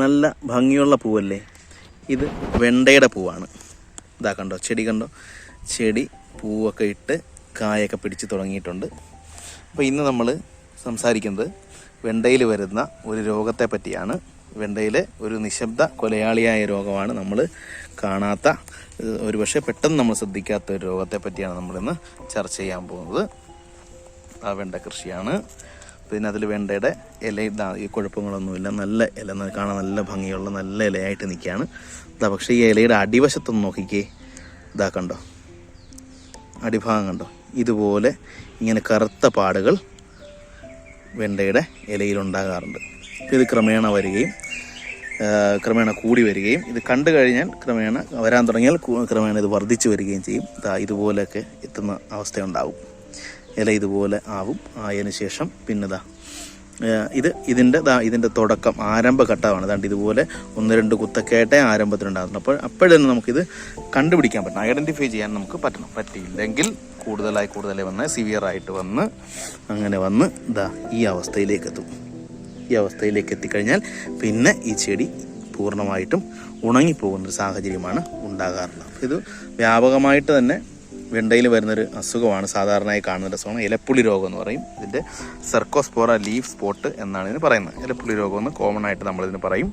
നല്ല ഭംഗിയുള്ള പൂവല്ലേ? ഇത് വെണ്ടയുടെ പൂവാണ്. ഇതാ കണ്ടോ ചെടി കണ്ടോ? ചെടി പൂവൊക്കെ ഇട്ട് കായൊക്കെ പിടിച്ച് തുടങ്ങിയിട്ടുണ്ട്. അപ്പോൾ ഇന്ന് നമ്മൾ സംസാരിക്കുന്നത് വെണ്ടയിൽ വരുന്ന ഒരു രോഗത്തെ പറ്റിയാണ്. വെണ്ടയിലെ ഒരു നിശബ്ദ കൊലയാളിയായ രോഗമാണ് നമ്മൾ കാണാത്ത ഒരുപക്ഷെ പെട്ടെന്ന് നമ്മൾ ശ്രദ്ധിക്കാത്ത ഒരു രോഗത്തെ പറ്റിയാണ് നമ്മളിന്ന് ചർച്ച ചെയ്യാൻ പോകുന്നത്. ആ വെണ്ട കൃഷിയാണ്. പിന്നെ അതിൽ വെണ്ടയുടെ ഇല ഈ കുഴപ്പങ്ങളൊന്നുമില്ല നല്ല ഇല കാണാൻ നല്ല ഭംഗിയുള്ള നല്ല ഇലയായിട്ട് നിൽക്കുകയാണ്. അതാ പക്ഷേ ഈ ഇലയുടെ അടിവശത്തൊന്ന് നോക്കിക്കേ. ഇതാ കണ്ടോ? അടിഭാഗം കണ്ടോ? ഇതുപോലെ ഇങ്ങനെ കറുത്ത പാടുകൾ വെണ്ടയുടെ ഇലയിലുണ്ടാകാറുണ്ട്. ഇത് ക്രമേണ വരികയും ക്രമേണ കൂടി വരികയും ഇത് കണ്ടു കഴിഞ്ഞാൽ ക്രമേണ വരാൻ തുടങ്ങിയാൽ ക്രമേണ ഇത് വർദ്ധിച്ചു വരികയും ചെയ്യും. ഇതാ ഇതുപോലെയൊക്കെ എത്തുന്ന അവസ്ഥയുണ്ടാവും. ഇല ഇതുപോലെ ആവും. ആയതിനു ശേഷം പിന്നെ ദാ ആ, ഇത് ഇതിന്റെ ഇതിന്റെ തുടക്കം ആരംഭഘട്ടമാണ് അതാണ്ട് ഇതുപോലെ ഒന്ന് രണ്ട് കുത്തക്കേട്ടേ ആരംഭത്തിലുണ്ടാകുന്നു അപ്പോൾ അപ്പോഴന്നെ നമുക്കിത് കണ്ടുപിടിക്കാൻ പറ്റണം ഐഡന്റിഫൈ ചെയ്യാൻ നമുക്ക് പറ്റണം. പറ്റിയില്ലെങ്കിൽ കൂടുതലായി കൂടുതലായി വന്ന് സിവിയർ ആയിട്ട് വന്ന് അങ്ങനെ വന്ന് ദാ ഈ അവസ്ഥയിലേക്ക് എത്തും ഈ അവസ്ഥയിലേക്ക് എത്തിക്കഴിഞ്ഞാൽ പിന്നെ ഈ ചെടി പൂർണമായിട്ടും ഉണങ്ങിപ്പോകുന്ന ഒരു സാഹചര്യമാണ് ഉണ്ടാകാറുള്ളത്. അപ്പോൾ ഇത് വ്യാപകമായിട്ട് തന്നെ വെണ്ടയിൽ വരുന്നൊരു അസുഖമാണ്. സാധാരണയായി കാണുന്ന രസമാണ്. ഇലപ്പുളി രോഗം എന്ന് പറയും. ഇതിന്റെ സർക്കോസ്പോറ ലീഫ് സ്പോട്ട് എന്നാണ് ഇതിന് പറയുന്നത്. ഇലപ്പുള്ളി രോഗം എന്ന് കോമൺ ആയിട്ട് നമ്മളിതിന് പറയും.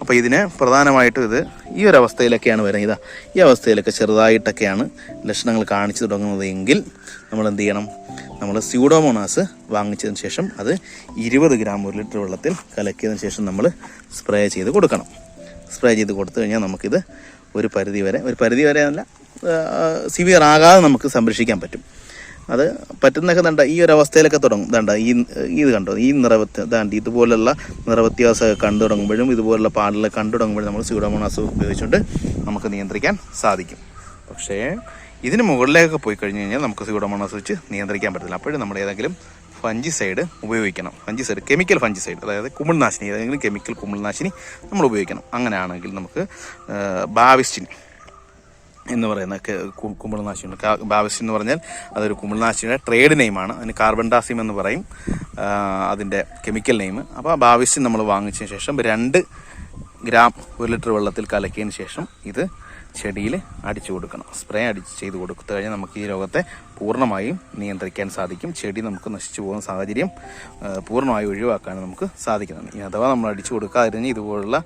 അപ്പോൾ ഇതിന് പ്രധാനമായിട്ടും ഇത് ഈ ഒരു അവസ്ഥയിലൊക്കെയാണ് വരുന്നത്. ഇതാ ഈ അവസ്ഥയിലൊക്കെ ചെറുതായിട്ടൊക്കെയാണ് ലക്ഷണങ്ങൾ കാണിച്ചു തുടങ്ങുന്നത് എങ്കിൽ നമ്മൾ എന്ത് ചെയ്യണം? നമ്മൾ സ്യൂഡോമോണാസ് വാങ്ങിച്ചതിന് ശേഷം അത് ഇരുപത് ഗ്രാം ഒരു ലിറ്റർ വെള്ളത്തിൽ കലക്കിയതിന് ശേഷം നമ്മൾ സ്പ്രേ ചെയ്ത് കൊടുക്കണം. സ്പ്രേ ചെയ്ത് കൊടുത്തു കഴിഞ്ഞാൽ നമുക്കിത് ഒരു പരിധി വരെ ഒരു പരിധി വരെ അല്ല സിവിയർ ആകാതെ നമുക്ക് സംരക്ഷിക്കാൻ പറ്റും. അത് പറ്റുന്നൊക്കെ ദണ്ട ഈ ഒരു അവസ്ഥയിലൊക്കെ തുടങ്ങും. ദണ്ട ഈ ഇത് കണ്ടോ? ഈ നിറവത്തി ദാണ്ട് ഇതുപോലുള്ള നിറവ്യത്യാസമൊക്കെ കണ്ടു തുടങ്ങുമ്പോഴും ഇതുപോലുള്ള പാടലൊക്കെ കണ്ടു തുടങ്ങുമ്പോഴും നമ്മൾ സ്യൂഡോമോണാസ് ഉപയോഗിച്ചുകൊണ്ട് നമുക്ക് നിയന്ത്രിക്കാൻ സാധിക്കും. പക്ഷേ ഇതിന് മുകളിലേക്ക് പോയി കഴിഞ്ഞ് കഴിഞ്ഞാൽ നമുക്ക് സ്യൂഡോമോണാസ് വെച്ച് നിയന്ത്രിക്കാൻ പറ്റില്ല അപ്പോഴും നമ്മൾ ഏതെങ്കിലും ഫഞ്ചിസൈഡ് ഉപയോഗിക്കണം. ഫഞ്ചിസൈഡ് കെമിക്കൽ ഫഞ്ചിസൈഡ് അതായത് കുമിൾനാശിനി ഏതെങ്കിലും കെമിക്കൽ കുമിൾനാശിനി നമ്മൾ ഉപയോഗിക്കണം. അങ്ങനെയാണെങ്കിൽ നമുക്ക് ബാവിസ്റ്റിൻ എന്ന് പറയുന്ന കുമിൾനാശിനി ബാവിസ്റ്റിൻ എന്ന് പറഞ്ഞാൽ അതൊരു കുമിൾനാശിനിയുടെ ട്രേഡ് നെയിമാണ് അതിന് കാർബൺ ഡാസിം എന്ന് പറയും. അതിന്റെ കെമിക്കൽ നെയിം അപ്പോൾ ആ ബാവിസ്റ്റിൻ നമ്മൾ വാങ്ങിച്ചതിന് ശേഷം രണ്ട് ഗ്രാം ഒരു ലിറ്റർ വെള്ളത്തിൽ കലക്കിയതിന് ശേഷം ഇത് ചെടിയിൽ അടിച്ചു കൊടുക്കണം. സ്പ്രേ അടിച്ച് ചെയ്ത് കൊടുത്തു കഴിഞ്ഞാൽ നമുക്ക് ഈ രോഗത്തെ പൂർണമായും നിയന്ത്രിക്കാൻ സാധിക്കും. ചെടി നമുക്ക് നശിച്ചു പോകുന്ന സാഹചര്യം പൂർണമായും ഒഴിവാക്കാൻ നമുക്ക് സാധിക്കുന്നതാണ് ഇനി അഥവാ നമ്മൾ അടിച്ചു കൊടുക്കാതിരുന്ന ഇതുപോലുള്ള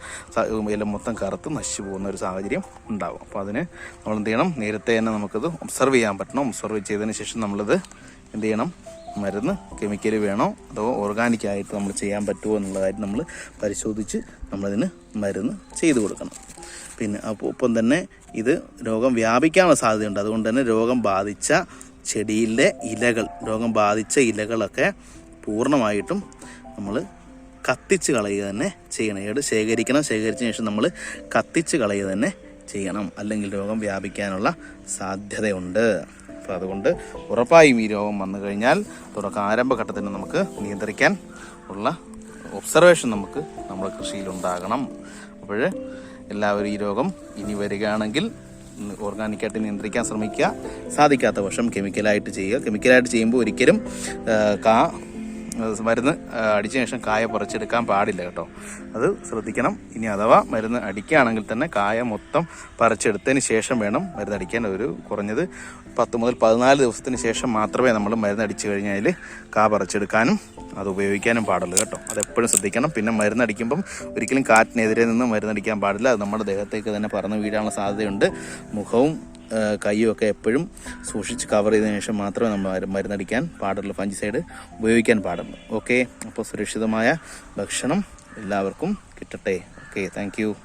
ഇല മൊത്തം കറുത്ത് നശിച്ചു പോകുന്ന ഒരു സാഹചര്യം ഉണ്ടാകും അപ്പോൾ അതിന് നമ്മൾ എന്ത് ചെയ്യണം? നേരത്തെ തന്നെ നമുക്കത് ഒബ്സർവ് ചെയ്യാൻ പറ്റണം. ഒബ്സർവ് ചെയ്തതിന് ശേഷം നമ്മളിത് എന്ത് ചെയ്യണം? മരുന്ന് കെമിക്കൽ വേണോ അതോ ഓർഗാനിക് ആയിട്ട് നമ്മൾ ചെയ്യാൻ പറ്റുമോ എന്നുള്ള കാര്യം നമ്മൾ പരിശോധിച്ച് നമ്മളതിന് മരുന്ന് ചെയ്തു കൊടുക്കണം. പിന്നെ അപ്പോൾ ഒപ്പം തന്നെ ഇത് രോഗം വ്യാപിക്കാനുള്ള സാധ്യതയുണ്ട്. അതുകൊണ്ട് തന്നെ രോഗം ബാധിച്ച ചെടിയിലെ ഇലകൾ രോഗം ബാധിച്ച ഇലകളൊക്കെ പൂർണമായിട്ടും നമ്മൾ കത്തിച്ച് കളയുക തന്നെ ചെയ്യണം. ഏട് ശേഖരിക്കണം. ശേഖരിച്ചതിന് ശേഷം നമ്മൾ കത്തിച്ച് കളയുക തന്നെ ചെയ്യണം. അല്ലെങ്കിൽ രോഗം വ്യാപിക്കാനുള്ള സാധ്യതയുണ്ട്. അപ്പോൾ അതുകൊണ്ട് ഉറപ്പായും ഈ രോഗം വന്നു കഴിഞ്ഞാൽ തുടക്കം ആരംഭഘട്ടത്തിൽ നമുക്ക് നിയന്ത്രിക്കാൻ ഉള്ള ഒബ്സർവേഷൻ നമുക്ക് നമ്മുടെ കൃഷിയിൽ ഉണ്ടാകണം അപ്പോൾ എല്ലാവരും ഈ രോഗം ഇനി വരികയാണെങ്കിൽ ഓർഗാനിക്കായിട്ട് നിയന്ത്രിക്കാൻ ശ്രമിക്കുക. സാധിക്കാത്ത പക്ഷം കെമിക്കലായിട്ട് ചെയ്യുക. കെമിക്കലായിട്ട് ചെയ്യുമ്പോൾ ഒരിക്കലും കാ മരുന്ന് അടിച്ച ശേഷം കായ പറിച്ചെടുക്കാൻ പാടില്ല കേട്ടോ. അത് ശ്രദ്ധിക്കണം. ഇനി അഥവാ മരുന്ന് അടിക്കുകയാണെങ്കിൽ തന്നെ കായ മൊത്തം പറിച്ചെടുത്തതിന് ശേഷം വേണം മരുന്ന് അടിക്കാൻ. ഒരു കുറഞ്ഞത് പത്ത് മുതൽ പതിനാല് ദിവസത്തിന് ശേഷം മാത്രമേ നമ്മൾ മരുന്ന് അടിച്ചു കഴിഞ്ഞാൽ കാ പറിച്ചെടുക്കാനും അത് ഉപയോഗിക്കാനും പാടുള്ളൂ കേട്ടോ. അതെപ്പോഴും ശ്രദ്ധിക്കണം. പിന്നെ മരുന്ന് അടിക്കുമ്പം ഒരിക്കലും കാറ്റിനെതിരെ നിന്ന് മരുന്നടിക്കാൻ പാടില്ല. അത് നമ്മുടെ ദേഹത്തേക്ക് തന്നെ പറന്ന് വീഴാനുള്ള സാധ്യതയുണ്ട്. മുഖവും ആ, കൈയും ഒക്കെ എപ്പോഴും സൂക്ഷിച്ച് കവർ ചെയ്തതിനു ശേഷം മാത്രമേ നമ്മൾ മരു- മരുന്നടിക്കാൻ പാടുള്ളൂ. ഫഞ്ചിസൈഡ് ഉപയോഗിക്കാൻ പാടുള്ളൂ. ഓക്കെ അപ്പോൾ സുരക്ഷിതമായ ഭക്ഷണം എല്ലാവർക്കും കിട്ടട്ടെ. Okay thank you